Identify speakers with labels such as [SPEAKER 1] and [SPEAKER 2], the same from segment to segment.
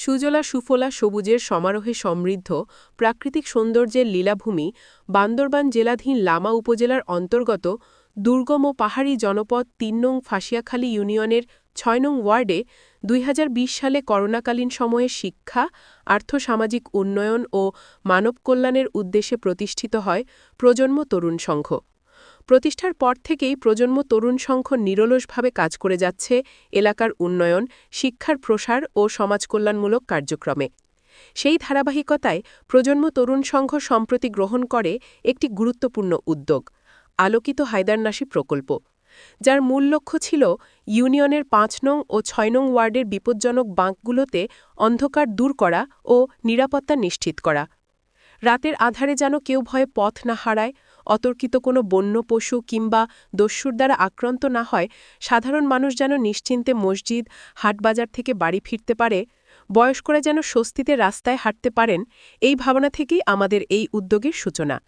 [SPEAKER 1] সুজলা সুফলা সবুজের সমারোহে সমৃদ্ধ প্রাকৃতিক সৌন্দর্যের লীলাভূমি বান্দরবান জেলাধীন লামা উপজেলার অন্তর্গত দুর্গম ও পাহাড়ি জনপদ তিন নং ফাঁসিয়াখালী ইউনিয়নের ছয় নং ওয়ার্ডে দুই হাজার বিশ সালে করোনাকালীন সময়ে শিক্ষা, আর্থসামাজিক উন্নয়ন ও মানব কল্যাণের উদ্দেশ্যে প্রতিষ্ঠিত হয় প্রজন্ম তরুণ সংঘ। প্রতিষ্ঠার পর থেকেই প্রজন্ম তরুণ সংঘ নিরলসভাবে কাজ করে যাচ্ছে এলাকার উন্নয়ন, শিক্ষার প্রসার ও সমাজকল্যাণমূলক কার্যক্রমে। সেই ধারাবাহিকতায় প্রজন্ম তরুণ সংঘ সম্প্রতি গ্রহণ করে একটি গুরুত্বপূর্ণ উদ্যোগ, আলোকিত হায়দারনাসী প্রকল্প, যার মূল লক্ষ্য ছিল ইউনিয়নের পাঁচ নং ও ছয় নং ওয়ার্ডের বিপজ্জনক বাঁকগুলোতে অন্ধকার দূর করা ও নিরাপত্তা নিশ্চিত করা। রাতের আধারে যেন কেউ ভয়ে পথ না হারায় অতর্কিত কোনো বন্য পশু কিংবা দস্যুর দ্বারা আক্রান্ত না হয়, সাধারণ মানুষ যেন নিশ্চিন্তে মসজিদ, হাটবাজার থেকে বাড়ি ফিরতে পারে, বয়স্করা যেন স্বস্তিতে রাস্তায় হাঁটতে পারেন, এই ভাবনা থেকেই আমাদের এই উদ্যোগের সূচনা।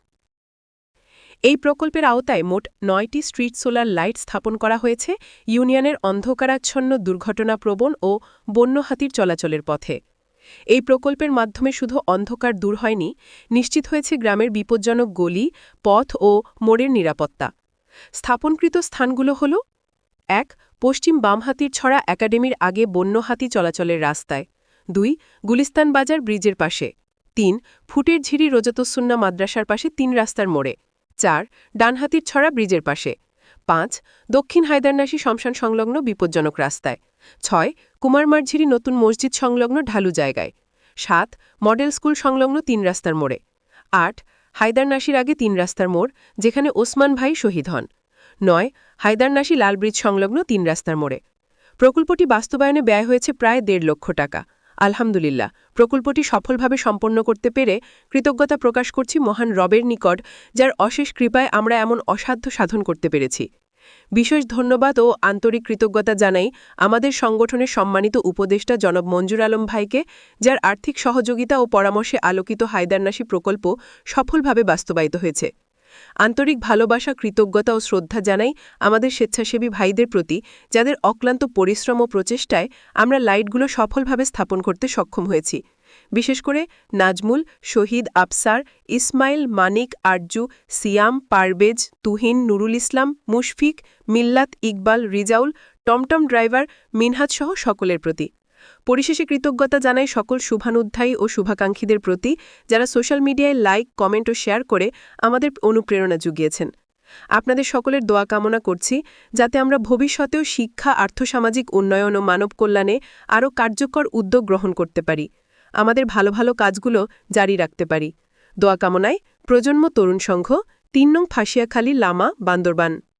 [SPEAKER 1] এই প্রকল্পের আওতায় মোট নয়টি স্ট্রিট সোলার লাইট স্থাপন করা হয়েছে, ইউনিয়নের অন্ধকারাচ্ছন্ন দুর্ঘটনাপ্রবণ ও বন্য হাতির চলাচলের পথে। এই প্রকল্পের মাধ্যমে শুধু অন্ধকার দূর হয়নি, নিশ্চিত হয়েছে গ্রামের বিপজ্জনক গলি, পথ ও মোড়ের নিরাপত্তা। স্থাপনকৃত স্থানগুলো হল, এক, পশ্চিম বামহাতির ছড়া একাডেমির আগে বন্যহাতি চলাচলের রাস্তায়। দুই, গুলিস্তান বাজার ব্রিজের পাশে। তিন, ফুটের ঝিরি রজতসুন্না মাদ্রাসার পাশে তিন রাস্তার মোড়ে। চার, ডানহাতির ছড়া ব্রিজের পাশে। পাঁচ, দক্ষিণ হায়দারনাসী শমশান সংলগ্ন বিপজ্জনক রাস্তায়। ছয় কুমারমারঝিরি নতুন মসজিদ সংলগ্ন ঢালু জায়গায়। সাত, মডেল স্কুল সংলগ্ন তিন রাস্তার মোড়ে। আট হায়দারনাসির আগে তিন রাস্তার মোড়, যেখানে ওসমান ভাই শহীদ হন। নয় হায়দারনাসি লালব্রিজ সংলগ্ন তিন রাস্তার মোড়ে। প্রকল্পটি বাস্তবায়নে ব্যয় হয়েছে প্রায় দেড় লক্ষ টাকা। আলহামদুলিল্লাহ, প্রকল্পটি সফলভাবে সম্পন্ন করতে পেরে কৃতজ্ঞতা প্রকাশ করছি মহান রবের নিকট, যার অশেষ কৃপায় আমরা এমন অসাধ্য সাধন করতে পেরেছি। বিশেষ ধন্যবাদ ও আন্তরিক কৃতজ্ঞতা জানাই আমাদের সংগঠনের সম্মানিত উপদেষ্টা জনব মঞ্জুর আলম ভাইকে, যার আর্থিক সহযোগিতা ও পরামর্শে আলোকিত হায়দারনাসী প্রকল্প সফলভাবে বাস্তবায়িত হয়েছে। আন্তরিক ভালোবাসা, কৃতজ্ঞতা ও শ্রদ্ধা জানাই আমাদের স্বেচ্ছাসেবী ভাইদের প্রতি, যাদের অক্লান্ত পরিশ্রম ও প্রচেষ্টায় আমরা লাইটগুলো সফলভাবে স্থাপন করতে সক্ষম হয়েছি। বিশেষ করে নাজমুল, শহীদ আফসার, ইসমাইল, মানিক, আরজু, সিয়াম পারবেজ তুহিন, নুরুল ইসলাম, মুশফিক, মিল্লাত ইকবাল, রিজাউল, টমটম ড্রাইভার মিনহাজসহ সকলের প্রতি। পরিশেষে কৃতজ্ঞতা জানাই সকল শুভানুধ্যায়ী ও শুভাকাঙ্ক্ষীদের প্রতি, যারা সোশ্যাল মিডিয়ায় লাইক, কমেন্ট ও শেয়ার করে আমাদের অনুপ্রেরণা জুগিয়েছেন। আপনাদের সকলের দোয়া কামনা করছি, যাতে আমরা ভবিষ্যতেও শিক্ষা, আর্থসামাজিক উন্নয়ন ও মানব কল্যাণে আরও কার্যকর উদ্যোগ গ্রহণ করতে পারি। আমাদের ভালো ভালো কাজগুলো জারি রাখতে পারি। দোয়া কামনায় প্রজন্ম তরুণ সংঘ, তিন নং ফাঁসিয়াখালী লামা, বান্দরবান।